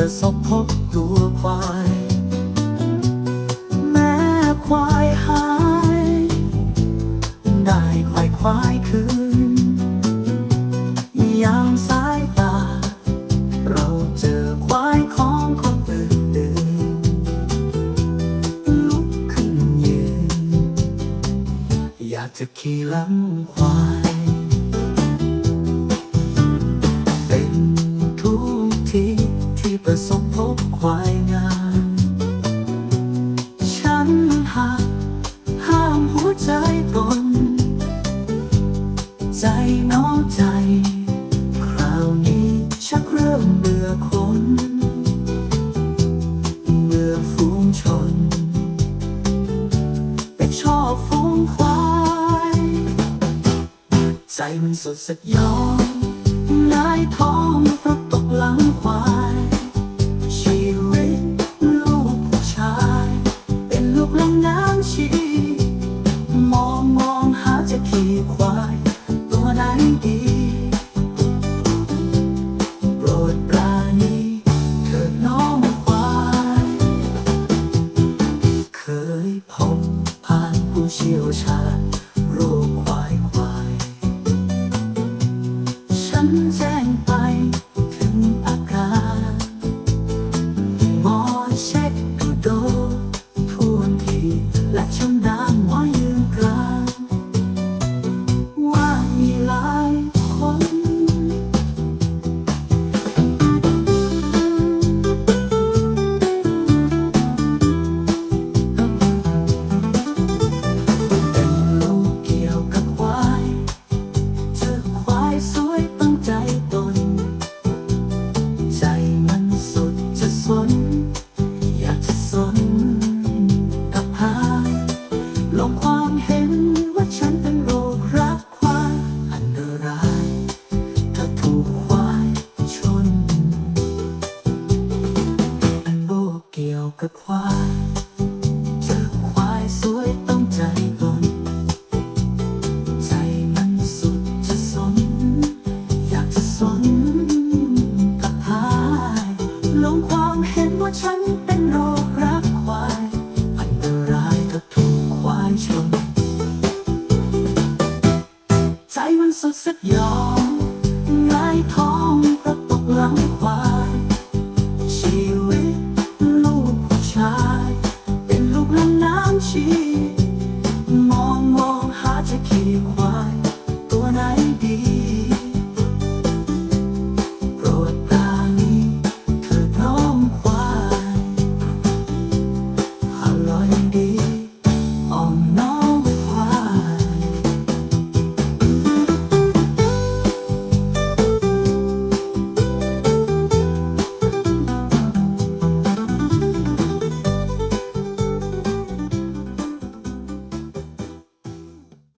ประสบพบตัวควาย แม่ควายหาย ได้ควายควายคืนยามสายตา เราเจอควายของคนตื่นตื่นลุกขึ้นยืนอยากจะขี่ลังควาย ประสบพบควายงามฉันหักห้ามหัวใจตนใจน้อใจ คราวนี้ชักเริ่มเบื่อคนเบื่อฝูงชน ไปชอบฝูงควายใจมันสดสักยอมนายท้อง ลูกลำน้ำชี มองมองหาจะขี่ควาย ตัวไหนดีโปรดปราณีเธอน้องควาย เคยพบผ่านผู้เชี่ยวชาญโรคควายควาย ฉันแจ้ง เห็นว่าฉันเป็นโรครัก 对。